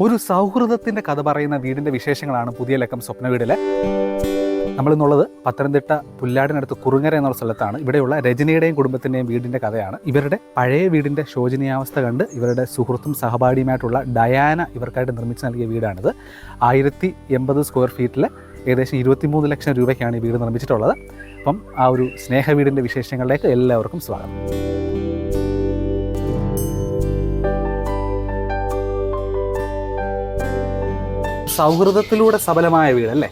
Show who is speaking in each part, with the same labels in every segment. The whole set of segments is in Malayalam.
Speaker 1: ഒരു സൗഹൃദത്തിന്റെ കഥ പറയുന്ന വീടിന്റെ വിശേഷങ്ങളാണ് പുതിയ ലക്കം സ്വപ്ന വീടിലെ. നമ്മളിന്നുള്ളത് പത്തനംതിട്ട പുല്ലാടിനടുത്ത് കുറുങ്ങര എന്നുള്ള സ്ഥലത്താണ്. ഇവിടെയുള്ള രജനിയുടെയും കുടുംബത്തിന്റെയും വീടിന്റെ കഥയാണ്. ഇവരുടെ പഴയ വീടിന്റെ ശോചനീയാവസ്ഥ കണ്ട് ഇവരുടെ സുഹൃത്തും സഹപാഠിയുമായിട്ടുള്ള ഡയാന ഇവർക്കായിട്ട് നിർമ്മിച്ച് നൽകിയ വീടാണിത്. ആയിരത്തി എൺപത് സ്ക്വയർ ഫീറ്റിൽ ഏകദേശം ഇരുപത്തിമൂന്ന് ലക്ഷം രൂപയ്ക്കാണ് ഈ വീട് നിർമ്മിച്ചിട്ടുള്ളത്. അപ്പം ആ ഒരു സ്നേഹ വീടിന്റെ വിശേഷങ്ങളിലേക്ക് എല്ലാവർക്കും സ്വാഗതം. സൗഹൃദത്തിലൂടെ
Speaker 2: സബലമായ വീട് അല്ലേ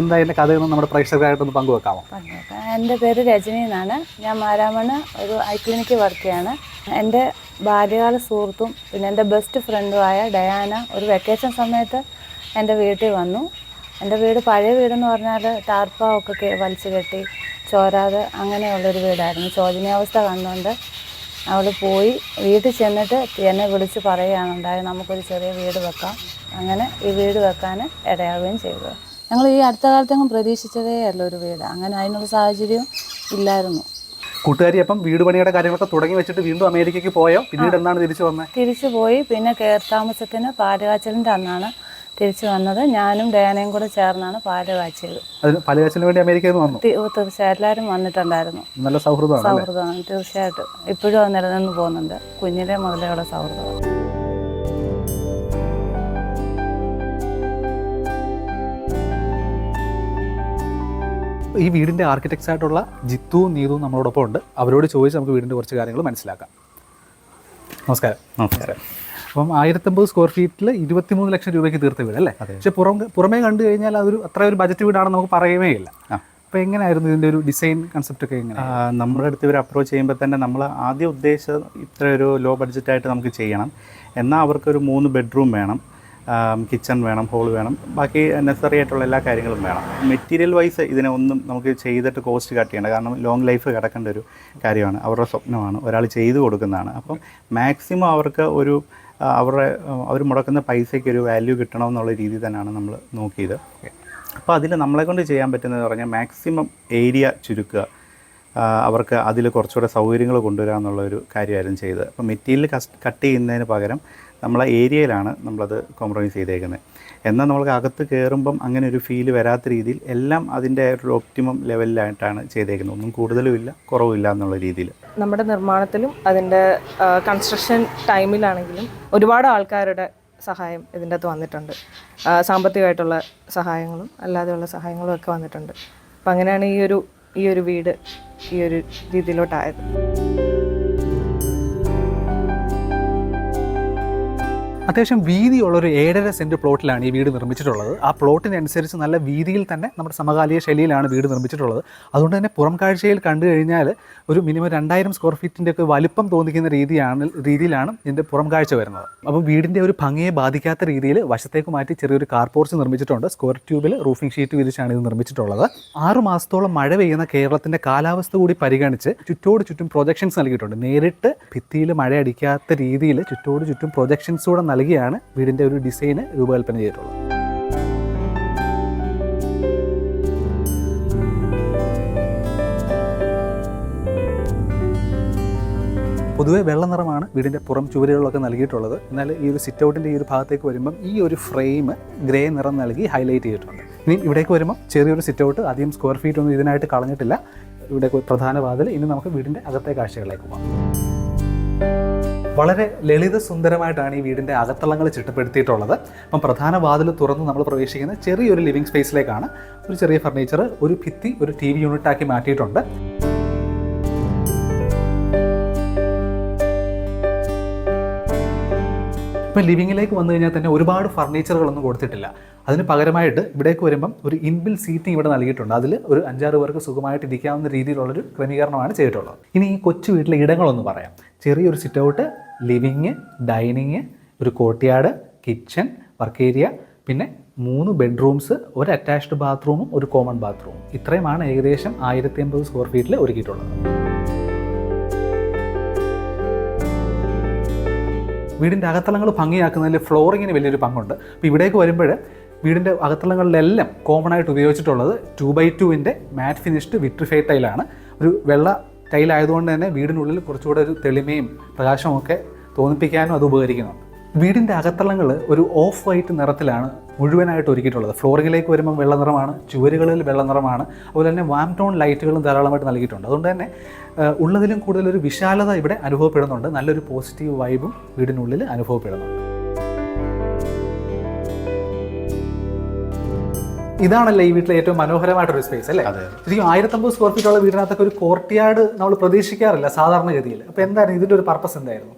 Speaker 1: എന്താ എന്റെ കഥ നമ്മുടെ പ്രേക്ഷകരായിട്ടൊന്ന് പങ്കുവെക്കാമോ?
Speaker 2: എന്റെ എന്റെ പേര് രജനി എന്നാണ്. ഞാൻ മാരാമണ് ഒരു ഐ ക്ലിനിക്കിൽ വർക്ക് ചെയ്യാണ്. എന്റെ ബാല്യകാല സുഹൃത്തും പിന്നെ എന്റെ ബെസ്റ്റ് ഫ്രണ്ടുമായ ഡയാന ഒരു വെക്കേഷൻ സമയത്ത് എന്റെ വീട്ടിൽ വന്നു. എന്റെ വീട് പഴയ വീടെന്ന് പറഞ്ഞാൽ ടാർപ്പാവൊക്കെ വലിച്ചു കെട്ടി ചോരാതെ അങ്ങനെയുള്ളൊരു വീടായിരുന്നു. ശോചനീയാവസ്ഥ കണ്ടുകൊണ്ട് അവൾ പോയി. വീട്ടിൽ ചെന്നിട്ട് എന്നെ വിളിച്ച് പറയുകയാണ് ഉണ്ടായത് നമുക്കൊരു ചെറിയ വീട് വെക്കാം. അങ്ങനെ ഈ വീട് വെക്കാൻ ഇടയാവുകയും ചെയ്തു. ഞങ്ങൾ ഈ അടുത്ത കാലത്തെങ്ങും പ്രതീക്ഷിച്ചതേ അല്ല ഒരു വീട്. അങ്ങനെ അതിനുള്ള സാഹചര്യം ഇല്ലായിരുന്നു.
Speaker 1: കൂട്ടുകാരി അപ്പം വീട് പണിയുടെ കാര്യങ്ങളൊക്കെ തുടങ്ങി വെച്ചിട്ട് വീണ്ടും അമേരിക്കയ്ക്ക് പോയോ? പിന്നീട് എന്നാണ് തിരിച്ചു വന്നത്
Speaker 2: തിരിച്ചു പോയി. പിന്നെ കയർ താമസത്തിന് പാലുകാച്ചലിന്റെ അന്നാണ് തിരിച്ചു വന്നത്. ഞാനും ഡയാനയും കൂടെ ചേർന്നാണ് പാൽ കാച്ചിയത്.
Speaker 1: പലകച്ചിന് വേണ്ടി അമേരിക്കയിൽ വന്നു?
Speaker 2: തീർച്ചയായിട്ടും തീർച്ചയായും എല്ലാവരും വന്നിട്ടുണ്ടായിരുന്നു.
Speaker 1: നല്ല സൗഹൃദമാണ്
Speaker 2: സൗഹൃദമാണ്. തീർച്ചയായിട്ടും. ഇപ്പോഴും അത് നിലനിന്ന് പോകുന്നുണ്ട്. കുഞ്ഞിലെ മുതലുള്ള സൗഹൃദമാണ്.
Speaker 1: ഈ വീടിന്റെ ആർക്കിടെക്ട്സ് ആയിട്ടുള്ള ജിത്തുവും നീതുവും നമ്മളോടൊപ്പം ഉണ്ട്. അവരോട് ചോദിച്ച് നമുക്ക് വീടിന്റെ കുറച്ച് കാര്യങ്ങൾ മനസ്സിലാക്കാം. നമസ്കാരം.
Speaker 3: നമസ്കാരം.
Speaker 1: അപ്പം ആയിരത്തമ്പത് സ്ക്വയർ ഫീറ്റിൽ ഇരുപത്തിമൂന്ന് ലക്ഷം രൂപയ്ക്ക് തീർത്ത വീട് അല്ലേ? പക്ഷെ പുറം പുറമേ കണ്ടു കഴിഞ്ഞാൽ അതൊരു അത്ര ഒരു ബജറ്റ് വീടാണെന്ന് നമുക്ക് പറയുമേ ഇല്ല. അപ്പോൾ എങ്ങനെയായിരുന്നു ഇതിന്റെ ഒരു ഡിസൈൻ കൺസെപ്റ്റ് ഒക്കെ എങ്ങനെ?
Speaker 3: നമ്മുടെ അടുത്ത് ഇവർ അപ്രോച്ച് ചെയ്യുമ്പോൾ തന്നെ നമ്മൾ ആദ്യ ഉദ്ദേശിച്ചത് ഇത്ര ഒരു ലോ ബഡ്ജറ്റായിട്ട് നമുക്ക് ചെയ്യണം. എന്നാൽ അവർക്കൊരു മൂന്ന് ബെഡ്റൂം വേണം. കിച്ചൺ വേണം ഹോൾ വേണം. ബാക്കി നെസറി ആയിട്ടുള്ള എല്ലാ കാര്യങ്ങളും വേണം. മെറ്റീരിയൽ വൈസ് ഇതിനെ ഒന്നും നമുക്ക് ചെയ്തിട്ട് കോസ്റ്റ് കട്ട് ചെയ്യേണ്ട. കാരണം ലോങ് ലൈഫ് കിടക്കേണ്ട ഒരു കാര്യമാണ്. അവരുടെ സ്വപ്നമാണ്. ഒരാൾ ചെയ്തു കൊടുക്കുന്നതാണ്. അപ്പം മാക്സിമം അവർക്ക് ഒരു അവരുടെ അവർ മുടക്കുന്ന പൈസയ്ക്ക് ഒരു വാല്യൂ കിട്ടണം എന്നുള്ള രീതി തന്നെയാണ് നമ്മൾ നോക്കിയത്. അപ്പോൾ അതിൽ നമ്മളെ കൊണ്ട് ചെയ്യാൻ പറ്റുന്നത് പറഞ്ഞാൽ മാക്സിമം ഏരിയ ചുരുക്കുക. അവർക്ക് അതിൽ കുറച്ചുകൂടെ സൗകര്യങ്ങൾ കൊണ്ടുവരിക ഒരു കാര്യമായിരുന്നു ചെയ്തത്. അപ്പോൾ മെറ്റീരിയൽ കട്ട് ചെയ്യുന്നതിന് പകരം നമ്മളെ ഏരിയയിലാണ് നമ്മളത് കോംപ്രമൈസ് ചെയ്തേക്കുന്നത്. എന്നാൽ നമ്മൾക്ക് അകത്ത് കയറുമ്പം അങ്ങനെ ഒരു ഫീൽ വരാത്ത രീതിയിൽ എല്ലാം അതിന്റെ ഒരു ഒപ്റ്റിമം ലെവലിലായിട്ടാണ് ചെയ്തേക്കുന്നത്. ഒന്നും കൂടുതലും ഇല്ല കുറവുമില്ല എന്നുള്ള രീതിയിൽ.
Speaker 4: നമ്മുടെ നിർമ്മാണത്തിലും അതിന്റെ കൺസ്ട്രക്ഷൻ ടൈമിലാണെങ്കിലും ഒരുപാട് ആൾക്കാരുടെ സഹായം ഇതിന്റെ അകത്ത് വന്നിട്ടുണ്ട് സാമ്പത്തികമായിട്ടുള്ള സഹായങ്ങളും അല്ലാതെയുള്ള സഹായങ്ങളും ഒക്കെ വന്നിട്ടുണ്ട്. അപ്പം അങ്ങനെയാണ് ഈ ഒരു ഈ ഒരു വീട് ഈ ഒരു രീതിയിലോട്ടായത്.
Speaker 1: അത്യാവശ്യം വീതിയുള്ള ഒരു ഏഴര സെന്റ് പ്ലോട്ടിലാണ് ഈ വീട് നിർമ്മിച്ചിട്ടുള്ളത്. ആ പ്ലോട്ടിനനുസരിച്ച് നല്ല വീതിയിൽ തന്നെ നമ്മുടെ സമകാലിക ശൈലിയിലാണ് വീട് നിർമ്മിച്ചിട്ടുള്ളത്. അതുകൊണ്ട് തന്നെ പുറം കാഴ്ചയിൽ കണ്ടു കഴിഞ്ഞാൽ ഒരു മിനിമം രണ്ടായിരം സ്ക്വയർ ഫീറ്റിന്റെ ഒക്കെ വലിപ്പം തോന്നിക്കുന്ന രീതിയാണ് രീതിയിലാണ് ഇതിന്റെ പുറം കാഴ്ച വരുന്നത്. അപ്പോൾ വീടിന്റെ ഒരു ഭംഗിയെ ബാധിക്കാത്ത രീതിയിൽ വശത്തേക്ക് മാറ്റി ചെറിയൊരു കാർ പോർച്ച് നിർമ്മിച്ചിട്ടുണ്ട്. സ്ക്വയർ ട്യൂബിൽ റൂഫിംഗ് ഷീറ്റ് വിരിച്ചാണ് ഇത് നിർമ്മിച്ചിട്ടുള്ളത്. ആറ് മാസത്തോളം മഴ പെയ്യുന്ന കേരളത്തിന്റെ കാലാവസ്ഥ കൂടി പരിഗണിച്ച് ചുറ്റോട് ചുറ്റും പ്രൊജക്ഷൻസ് നൽകിയിട്ടുണ്ട്. നേരിട്ട് ഭിത്തിയിൽ മഴ അടിക്കാത്ത രീതിയിൽ ചുറ്റോട് ചുറ്റും പ്രൊജക്ഷൻസ് കൂടെ നൽകിയാണ് വീടിന്റെ ഒരു ഡിസൈന് രൂപകൽപ്പന ചെയ്തിട്ടുള്ളത്. പൊതുവെ വെള്ള നിറമാണ് വീടിന്റെ പുറം ചുവരുകളിലൊക്കെ നൽകിയിട്ടുള്ളത്. എന്നാൽ ഈ ഒരു സിറ്റ് ഔട്ടിന്റെ ഈ ഒരു ഭാഗത്തേക്ക് വരുമ്പം ഈ ഒരു ഫ്രെയിം ഗ്രേ നിറം നൽകി ഹൈലൈറ്റ് ചെയ്തിട്ടുണ്ട്. ഇനി ഇവിടേക്ക് വരുമ്പോൾ ചെറിയൊരു സിറ്റ് ഔട്ട് അധികം സ്ക്വയർ ഫീറ്റ് ഒന്നും ഇതിനായിട്ട് കളഞ്ഞിട്ടില്ല. ഇവിടെ പ്രധാന വാതിൽ. ഇനി നമുക്ക് വീടിന്റെ അകത്തെ കാഴ്ചകളിലേക്ക് പോകാം. വളരെ ലളിത സുന്ദരമായിട്ടാണ് ഈ വീടിന്റെ അകത്തളങ്ങൾ ചിട്ടപ്പെടുത്തിയിട്ടുള്ളത്. അപ്പം പ്രധാന വാതിൽ തുറന്ന് നമ്മൾ പ്രവേശിക്കുന്ന ചെറിയൊരു ലിവിംഗ് സ്പേസിലേക്കാണ് ഒരു ചെറിയ ഫർണിച്ചർ ഒരു ഭിത്തി ഒരു ടി വി യൂണിറ്റാക്കി മാറ്റിയിട്ടുണ്ട്. ഇപ്പം ലിവിങ്ങിലേക്ക് വന്നു കഴിഞ്ഞാൽ തന്നെ ഒരുപാട് ഫർണിച്ചറുകളൊന്നും കൊടുത്തിട്ടില്ല. അതിന് പകരമായിട്ട് ഇവിടേക്ക് വരുമ്പം ഒരു ഇൻബിൽ സീറ്റിംഗ് ഇവിടെ നൽകിയിട്ടുണ്ട്. അതിൽ ഒരു അഞ്ചാറ് പേർക്ക് സുഖമായിട്ട് ഇരിക്കാവുന്ന രീതിയിലുള്ളൊരു ക്രമീകരണമാണ് ചെയ്തിട്ടുള്ളത്. ഇനി ഈ കൊച്ചു വീട്ടിലെ ഇടങ്ങളൊന്ന് പറയാം. ചെറിയൊരു സിറ്റ് ഔട്ട് ലിവിങ് ഡൈനിങ് ഒരു കോർട്ട്യാർഡ് കിച്ചൺ വർക്ക് ഏരിയ പിന്നെ മൂന്ന് ബെഡ്റൂംസ് ഒരു അറ്റാച്ച്ഡ് ബാത്റൂമും ഒരു കോമൺ ബാത്റൂമും. ഇത്രയുമാണ് ഏകദേശം ആയിരത്തി അമ്പത് സ്ക്വയർ ഫീറ്റിൽ ഒരുക്കിയിട്ടുള്ളത്. വീടിന്റെ അകത്തളങ്ങൾ ഭംഗിയാക്കുന്നതിൽ ഫ്ലോറിങ്ങിന് വലിയൊരു പങ്കുണ്ട്. അപ്പോൾ ഇവിടേക്ക് വരുമ്പോൾ വീടിന്റെ അകത്തളങ്ങളിലെല്ലാം കോമൺ ആയിട്ട് ഉപയോഗിച്ചിട്ടുള്ളത് ടു ബൈ ടുവിന്റെ മാറ്റ് ഫിനിഷ്ഡ് വിട്രിഫൈ ടൈലാണ്. ഒരു വെള്ള ടൈലായതുകൊണ്ട് തന്നെ വീടിനുള്ളിൽ കുറച്ചുകൂടെ ഒരു തെളിമയും പ്രകാശമൊക്കെ തോന്നിപ്പിക്കാനും അത് ഉപകരിക്കുന്നുണ്ട്. വീടിന്റെ അകത്തളങ്ങൾ ഒരു ഓഫ് വൈറ്റ് നിറത്തിലാണ് മുഴുവനായിട്ട് ഒരുക്കിയിട്ടുള്ളത്. ഫ്ലോറിങ്ങിലേക്ക് വരുമ്പോൾ വെള്ള നിറമാണ് ചുവരുകളിൽ വെള്ള നിറമാണ് അതുപോലെ തന്നെ വാം ടോൺ ലൈറ്റുകളും ധാരാളമായിട്ട് നൽകിയിട്ടുണ്ട്. അതുകൊണ്ട് തന്നെ ഉള്ളതിലും കൂടുതൽ ഒരു വിശാലത ഇവിടെ അനുഭവപ്പെടുന്നുണ്ട്. നല്ലൊരു പോസിറ്റീവ് വൈബും വീടിനുള്ളിൽ അനുഭവപ്പെടുന്നുണ്ട്. ഇതാണല്ലേ ഈ വീട്ടിലെ ഏറ്റവും മനോഹരമായിട്ടൊരു സ്പേസ് അല്ലേ. ശരിക്കും ആയിരത്തമ്പത് സ്ക്വയർ ഫീറ്റ് ഉള്ള വീടിനകത്തൊക്കെ ഒരു കോർട്ട്യാർഡ് നമ്മൾ പ്രതീക്ഷിക്കാറില്ല സാധാരണഗതിയിൽ. അപ്പോൾ എന്തായിരുന്നു? ഇതിന്റെ ഒരു പർപ്പസ് എന്തായിരുന്നു?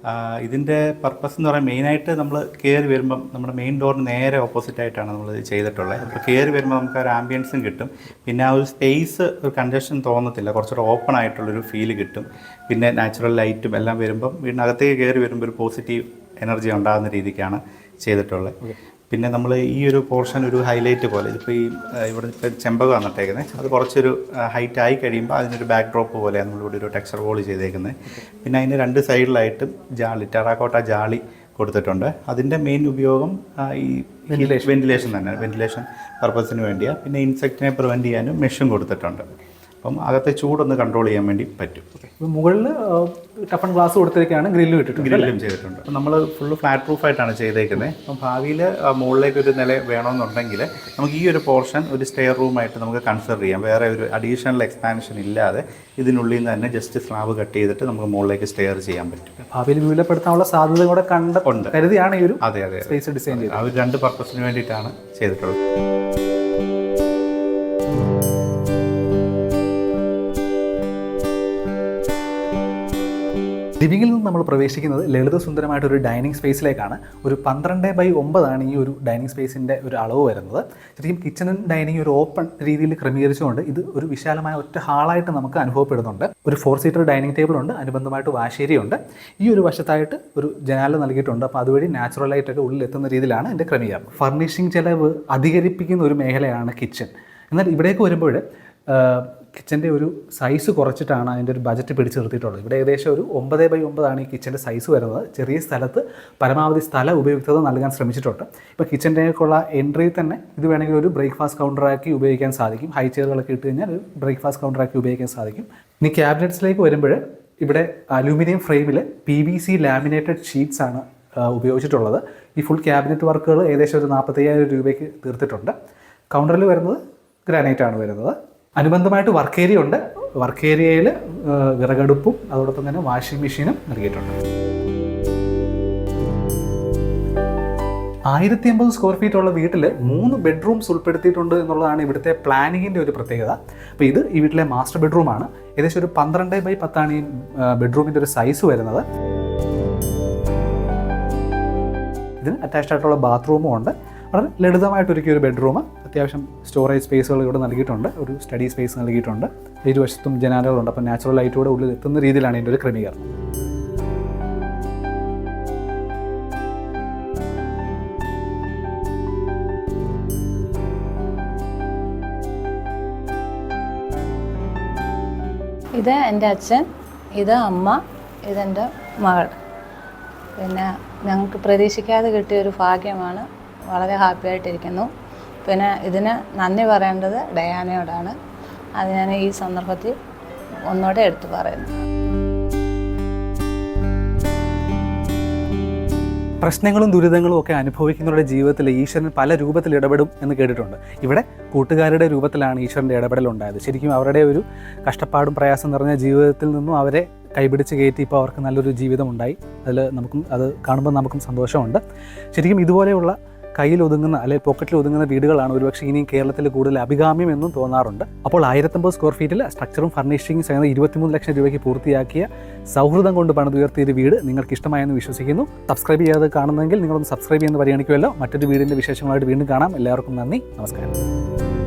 Speaker 3: ഇതിന്റെ ഇതിന്റെ പർപ്പസ് എന്ന് പറയാൻ മെയിനായിട്ട് നമ്മൾ കയറി വരുമ്പം നമ്മുടെ മെയിൻ ഡോറിന് നേരെ ഓപ്പോസിറ്റ് ആയിട്ടാണ് നമ്മൾ ചെയ്തിട്ടുള്ളത്. അപ്പോൾ കയറി വരുമ്പോൾ നമുക്ക് ഒരു ആംബിയൻസും കിട്ടും. പിന്നെ ആ ഒരു സ്പേസ് ഒരു കൺജഷൻ തോന്നത്തില്ല. കുറച്ചുകൂടെ ഓപ്പൺ ആയിട്ടുള്ളൊരു ഫീൽ കിട്ടും. പിന്നെ നാച്ചുറൽ ലൈറ്റും എല്ലാം വരുമ്പം വീടിനകത്തേക്ക് കയറി വരുമ്പോൾ ഒരു പോസിറ്റീവ് എനർജി ഉണ്ടാകുന്ന രീതിക്കാണ് ചെയ്തിട്ടുള്ളത്. പിന്നെ നമ്മൾ ഈ ഒരു പോർഷൻ ഒരു ഹൈലൈറ്റ് പോലെ ഇതിപ്പോൾ ഈ ഇവിടെ ഇപ്പോൾ ചെമ്പകം നട്ടേക്കുന്നത് അത് കുറച്ചൊരു ഹൈറ്റ് ആയി കഴിയുമ്പോൾ അതിനൊരു ബാക്ക് ഡ്രോപ്പ് പോലെയാണ് നമ്മളിവിടെ ഒരു ടെക്സ്ചർ വോൾ ചെയ്തേക്കുന്നത് പിന്നെ അതിന് രണ്ട് സൈഡിലായിട്ടും ജാളി ടെറാക്കോട്ട ജാളി കൊടുത്തിട്ടുണ്ട്. അതിന്റെ മെയിൻ ഉപയോഗം ഈ ഈ വെന്റിലേഷൻ തന്നെ വെന്റിലേഷൻ പർപ്പസിന് വേണ്ടിയാണ് പിന്നെ ഇൻസെക്റ്റിനെ പ്രിവെന്റ് ചെയ്യാനും മെഷും കൊടുത്തിട്ടുണ്ട്. അപ്പം അകത്തെ ചൂടൊന്ന് കൺട്രോൾ ചെയ്യാൻ വേണ്ടി പറ്റും.
Speaker 1: മുകളിൽ ടഫൺ ഗ്ലാസ് കൊടുത്തിരിക്കുകയാണ് ഗ്രില്ല് ഇട്ടിട്ടുണ്ട്
Speaker 3: ഗ്രില്ലും ചെയ്തിട്ടുണ്ട്. അപ്പം നമ്മൾ ഫുള്ള് ഫ്ലാറ്റ് പ്രൂഫ് ആയിട്ടാണ് ചെയ്തേക്കുന്നത്. അപ്പം ഭാവിയിൽ മുകളിലേക്ക് ഒരു നില വേണമെന്നുണ്ടെങ്കിൽ നമുക്ക് ഈ ഒരു പോർഷൻ ഒരു സ്റ്റെയർ റൂമായിട്ട് നമുക്ക് കൺസിഡർ ചെയ്യാം. വേറെ ഒരു അഡീഷണൽ എക്സ്പാൻഷൻ ഇല്ലാതെ ഇതിനുള്ളിൽ നിന്ന് തന്നെ ജസ്റ്റ് സ്ലാബ് കട്ട് ചെയ്തിട്ട് നമുക്ക് മുകളിലേക്ക് സ്റ്റെയർ ചെയ്യാൻ പറ്റും.
Speaker 1: ഭാവിയിൽ വിപുലപ്പെടുത്താനുള്ള സാധ്യത കൂടെ കണ്ട. കരുതിയാണ് ഈ ഒരു
Speaker 3: അതെ അതെ അതെ.
Speaker 1: സ്പേസ് ഡിസൈൻ ചെയ്തത്.
Speaker 3: ആ ഒരു രണ്ട് പർപ്പസിന് വേണ്ടിയിട്ടാണ് ചെയ്തിട്ടുള്ളത്.
Speaker 1: ലിവിങ്ങിൽ നിന്ന് നമ്മൾ പ്രവേശിക്കുന്നത് ലളിതസുന്ദരമായിട്ട് ഒരു ഡൈനിങ് സ്പേസിലേക്കാണ് ഒരു പന്ത്രണ്ട് ബൈ ഒമ്പതാണ് ഈ ഒരു ഡൈനിങ് സ്പേസിന്റെ ഒരു അളവ് വരുന്നത്. ശരിക്കും കിച്ചണും ഡൈനിങ് ഒരു ഓപ്പൺ രീതിയിൽ ക്രമീകരിച്ചുകൊണ്ട് ഇത് ഒരു വിശാലമായ ഒറ്റ ഹാളായിട്ട് നമുക്ക് അനുഭവപ്പെടുന്നുണ്ട്. ഒരു ഫോർ സീറ്റർ ഡൈനിങ് ടേബിൾ ഉണ്ട് അനുബന്ധമായിട്ട് വാശേരിയുണ്ട് ഈ ഒരു വശത്തായിട്ട് ഒരു ജനാല നൽകിയിട്ടുണ്ട്. അപ്പോൾ അതുവഴി നാച്ചുറൽ ലൈറ്റൊക്കെ ഉള്ളിൽ എത്തുന്ന രീതിയിലാണ് എന്റെ ക്രമീകരണം. ഫർണിഷിംഗ് ചിലവ് അധികരിപ്പിക്കുന്ന ഒരു മേഖലയാണ് കിച്ചൺ എന്നാൽ ഇവിടേക്ക് വരുമ്പോൾ കിച്ചന്റെ ഒരു സൈസ് കുറച്ചിട്ടാണ് അതിന്റെ ഒരു ബജറ്റ് പിടിച്ച് നിർത്തിയിട്ടുള്ളത്. ഇവിടെ ഏകദേശം ഒരു ഒമ്പത് ബൈ ഒമ്പതാണ് ഈ കിച്ചന്റെ സൈസ് വരുന്നത്. ചെറിയ സ്ഥലത്ത് പരമാവധി സ്ഥല ഉപയുക്തത നൽകാൻ ശ്രമിച്ചിട്ടുണ്ട്. ഇപ്പോൾ കിച്ചന്റേക്കുള്ള എൻട്രി തന്നെ ഇത് വേണമെങ്കിൽ ഒരു ബ്രേക്ക്ഫാസ്റ്റ് കൗണ്ടറാക്കി ഉപയോഗിക്കാൻ സാധിക്കും. ഹൈ ചെയറുകളൊക്കെ ഇട്ട് കഴിഞ്ഞാൽ ഒരു ബ്രേക്ക്ഫാസ്റ്റ് കൗണ്ടറാക്കി ഉപയോഗിക്കാൻ സാധിക്കും. ഇനി ക്യാബിനറ്റ്സിലേക്ക് വരുമ്പോൾ ഇവിടെ അലൂമിനിയം ഫ്രെയിമിൽ P V C laminated sheets ആണ് ഉപയോഗിച്ചിട്ടുള്ളത്. ഈ ഫുൾ ക്യാബിനറ്റ് വർക്കുകൾ ഏകദേശം ഒരു നാൽപ്പത്തയ്യായിരം രൂപയ്ക്ക് തീർത്തിട്ടുണ്ട്. കൗണ്ടറിൽ വരുന്നത് ഗ്രാനൈറ്റ് ആണ് വരുന്നത്. അനുബന്ധമായിട്ട് വർക്ക് ഏരിയ ഉണ്ട്. വർക്ക് ഏരിയയിൽ വിറകടുപ്പും അതോടൊപ്പം തന്നെ വാഷിംഗ് മെഷീനും നൽകിയിട്ടുണ്ട്. ആയിരത്തി അമ്പത് സ്ക്വയർ ഫീറ്റ് ഉള്ള വീട്ടിൽ മൂന്ന് ബെഡ്റൂംസ് ഉൾപ്പെടുത്തിയിട്ടുണ്ട് എന്നുള്ളതാണ് ഇവിടുത്തെ പ്ലാനിങ്ങിന്റെ ഒരു പ്രത്യേകത. അപ്പോൾ ഇത് ഈ വീട്ടിലെ മാസ്റ്റർ ബെഡ്റൂമാണ് ഏകദേശം ഒരു പന്ത്രണ്ട് ബൈ പത്താണ് ഈ ബെഡ്റൂമിന്റെ ഒരു സൈസ് വരുന്നത്. ഇതിന് അറ്റാച്ച്ഡ് ആയിട്ടുള്ള ബാത്റൂമും ഉണ്ട്. വളരെ ലളിതമായിട്ട് ഒരുക്കിയ ഒരു ബെഡ്റൂം അത്യാവശ്യം സ്റ്റോറേജ് സ്പേസുകൾ ഇവിടെ നൽകിയിട്ടുണ്ട്. ഒരു സ്റ്റഡി സ്പേസ് നൽകിയിട്ടുണ്ട്. ഇരുവശത്തും ജനാലകളുണ്ട്. അപ്പോൾ നാച്ചുറൽ ലൈറ്റ് കൂടെ ഉള്ളിൽ എത്തുന്ന രീതിയിലാണ് ഇതിന്റെ ഒരു ക്രമീകരണം.
Speaker 2: ഇത് എന്റെ അച്ഛൻ ഇത് അമ്മ ഇതെന്റെ മകൾ. പിന്നെ ഞങ്ങൾക്ക് പ്രതീക്ഷിക്കാതെ കിട്ടിയ ഒരു ഭാഗ്യമാണ്. വളരെ ഹാപ്പി ആയിട്ടിരിക്കുന്നു. പിന്നെ ഇതിന് നന്ദി പറയേണ്ടത് ഡയാനയോടാണ്. അത് ഞാൻ ഈ സന്ദർഭത്തിൽ ഒന്നോടെ എടുത്തു പറയുന്നു.
Speaker 1: പ്രശ്നങ്ങളും ദുരിതങ്ങളും ഒക്കെ അനുഭവിക്കുന്നവരുടെ ജീവിതത്തിൽ ഈശ്വരൻ പല രൂപത്തിൽ ഇടപെടും എന്ന് കേട്ടിട്ടുണ്ട്. ഇവിടെ കൂട്ടുകാരുടെ രൂപത്തിലാണ് ഈശ്വരന്റെ ഇടപെടൽ ഉണ്ടായത്. ശരിക്കും അവരുടെ ഒരു കഷ്ടപ്പാടും പ്രയാസം നിറഞ്ഞ ജീവിതത്തിൽ നിന്നും അവരെ കൈപിടിച്ച് കയറ്റി ഇപ്പോൾ അവർക്ക് നല്ലൊരു ജീവിതമുണ്ടായി അതിൽ നമുക്കും അത് കാണുമ്പോൾ നമുക്കും സന്തോഷമുണ്ട്. ശരിക്കും ഇതുപോലെയുള്ള കയ്യിൽ ഒതുങ്ങുന്ന അല്ലെങ്കിൽ പോക്കറ്റിൽ ഒതുങ്ങുന്ന വീടുകളാണ് ഒരുപക്ഷെ ഇനിയും കേരളത്തിൽ കൂടുതൽ അഭികാമ്യം എന്നും തോന്നാറുണ്ട്. അപ്പോൾ ആയിരത്തമ്പത് സ്ക്വയർ ഫീറ്റിൽ സ്ട്രക്ചറും ഫർണിഷിംഗ് ചെയ്യുന്ന ഇരുപത്തിമൂന്ന് ലക്ഷം രൂപയ്ക്ക് പൂർത്തിയാക്കിയ സൗഹൃദം കൊണ്ട് പണിതുയർത്തിയ ഒരു വീട് നിങ്ങൾക്ക് ഇഷ്ടമായെന്ന് വിശ്വസിക്കുന്നു. സബ്സ്ക്രൈബ് ചെയ്യാതെ കാണുന്നെങ്കിൽ നിങ്ങളൊന്ന് സബ്സ്ക്രൈബ് ചെയ്യുന്ന പരിഗണിക്കുമല്ലോ. മറ്റൊരു വീടിന്റെ വിശേഷങ്ങളായിട്ട് വീണ്ടും കാണാം. എല്ലാവർക്കും നന്ദി. നമസ്കാരം.